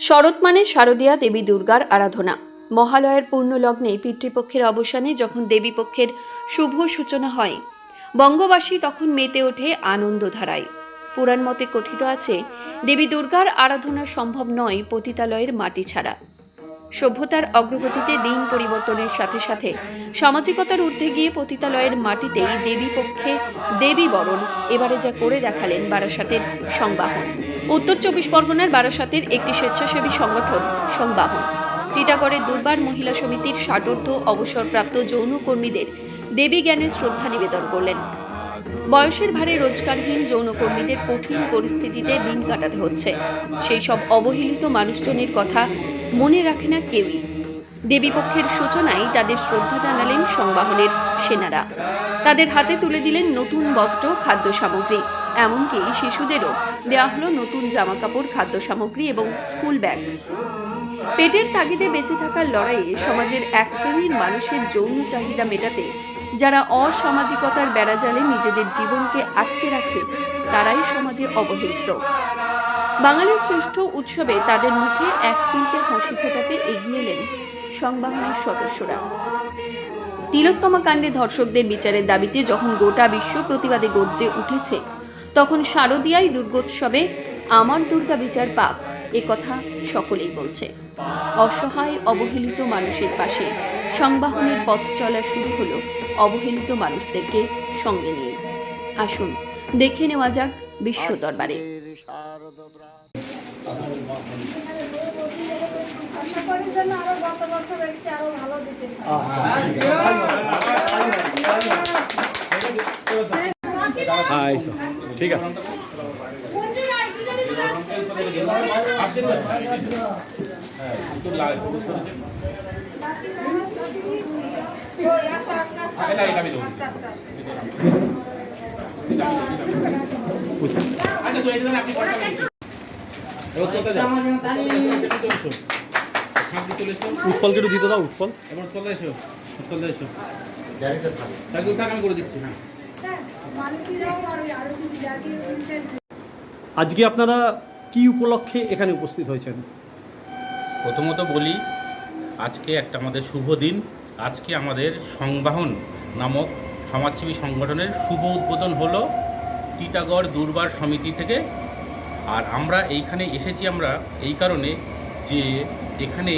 শরৎ মানে শারদীয়া দেবী দুর্গার আরাধনা। মহালয়ের পূর্ণ লগ্নে পিতৃপক্ষের অবসানে যখন দেবীপক্ষের শুভ সূচনা হয়, বঙ্গবাসী তখন মেতে ওঠে আনন্দধারায়। পুরাণ মতে কথিত আছে, দেবী দুর্গার আরাধনা সম্ভব নয় পতিতালয়ের মাটি ছাড়া। সভ্যতার অগ্রগতিতে দিন পরিবর্তনের সাথে সাথে সামাজিকতার ঊর্ধ্বে গিয়ে পতিতালয়ের মাটিতেই দেবী পক্ষে দেবী বরণ, এবারে যা করে দেখালেন বারাসাতের সংবাহন। উত্তর চব্বিশ পরগনার বারাসাতের একটি স্বেচ্ছাসেবী সংগঠন, সংবাহন। টিটাগড়ের দুর্বার মহিলা সমিতির ষাটোর্ধ অবসরপ্রাপ্ত যৌনকর্মীদের দেবী জ্ঞানের শ্রদ্ধা নিবেদন করলেন। বয়সের ভারে রোজগারহীন যৌনকর্মীদের কঠিন পরিস্থিতিতে দিন কাটাতে হচ্ছে। সেই সব অবহেলিত মানুষজনের কথা মনে রাখে না কেউই। দেবীপক্ষের সূচনায় তাদের শ্রদ্ধা জানালেন সংবাহনের সেনারা। তাদের হাতে তুলে দিলেন নতুন বস্ত্র খাদ্য সামগ্রী এমনকি শিশুদেরও। দেওয়া হলো নতুন জামাকাপড়, খাদ্য সামগ্রী এবং স্কুল ব্যাগ। পেটের তাগিদে বেঁচে থাকার লড়াইয়ে সমাজের এক শ্রেণির মানুষের যৌন চাহিদা মেটাতে যারা অসামাজিকতার বেড়াজালে নিজেদের জীবনকে আটকে রাখে, তারাই সমাজে অবহেলিত। বাঙালির শ্রেষ্ঠ উৎসবে তাদের মুখে এক চিলতে হাসি ফোটাতে এগিয়ে এলেন সংবাহনের সদস্যরা। তিলোত্তমা কাণ্ডে ধর্ষকদের বিচারের দাবিতে যখন গোটা বিশ্ব প্রতিবাদে গর্জে উঠেছে তখন শারদীয়ায় দুর্গোৎসবে আমার দুর্গা বিচার পাক এ কথা সকলেই বলছে। অসহায় অবহেলিত মানুষের পাশে সংবাহনের পথ চলা শুরু হলো অবহেলিত মানুষদেরকে সঙ্গে নিয়ে। আসুন দেখে নেওয়া যাক বিশ্ব দরবারে। আশা ঠিক আছে। ওই, আস্তে, আস্তে, আস্তে, আস্তে, আস্তে, আস্তে। উৎপলকে একটু দিতে দাও উৎপল। এবার চলে এসো চলে এসো। তাকে উঠান আমি করে দিচ্ছি হ্যাঁ। আজকে আপনারা কি উপলক্ষে এখানে উপস্থিত হয়েছেন? প্রথমত বলি, আজকে একটা আমাদের শুভ দিন। আজকে আমাদের সংবাহন নামক সমাজসেবী সংগঠনের শুভ উদ্বোধন হলো টিটাগড় দুর্বার সমিতি থেকে। আর আমরা এইখানে এসেছি আমরা এই কারণে যে এখানে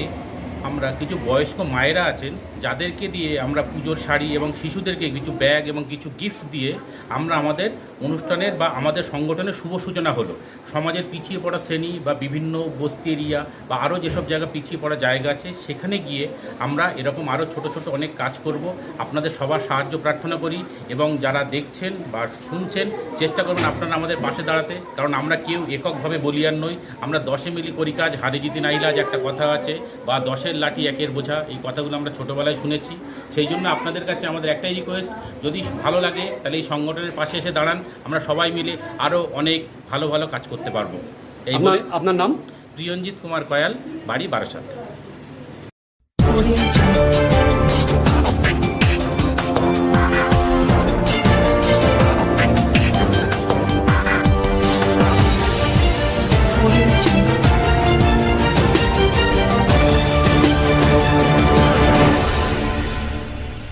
আমরা কিছু বয়স্ক মায়েরা আছেন, যাদেরকে দিয়ে আমরা পুজোর শাড়ি এবং শিশুদেরকে কিছু ব্যাগ এবং কিছু গিফট দিয়ে আমরা আমাদের অনুষ্ঠানের বা আমাদের সংগঠনের শুভ সূচনা হলো। সমাজের পিছিয়ে পড়া শ্রেণি বা বিভিন্ন বস্তি এরিয়া বা আরও যেসব জায়গা পিছিয়ে পড়া জায়গা আছে, সেখানে গিয়ে আমরা এরকম আরও ছোট ছোট অনেক কাজ করব। আপনাদের সবার সাহায্য প্রার্থনা করি এবং যারা দেখছেন বা শুনছেন, চেষ্টা করবেন আপনারা আমাদের পাশে দাঁড়াতে। কারণ আমরা কেউ এককভাবে বলিয়ান নই। আমরা দশে মিলি করি কাজ, হারে জিতি নাইলাজ একটা কথা আছে বা দশের লাঠি একের বোঝা এই কথাগুলো আমরা ছোটোবেলায় শুনেছি। সেই জন্য আপনাদের কাছে আমাদের একটাই রিকোয়েস্ট যদি ভালো লাগে তাহলে এই সংগঠনের পাশে এসে দাঁড়ান আমরা সবাই মিলে আরও অনেক ভালো ভালো কাজ করতে পারব। এই আপনার আপনার নাম? প্রিয়ঞ্জিত কুমার কয়াল বাড়ি বারাসাত।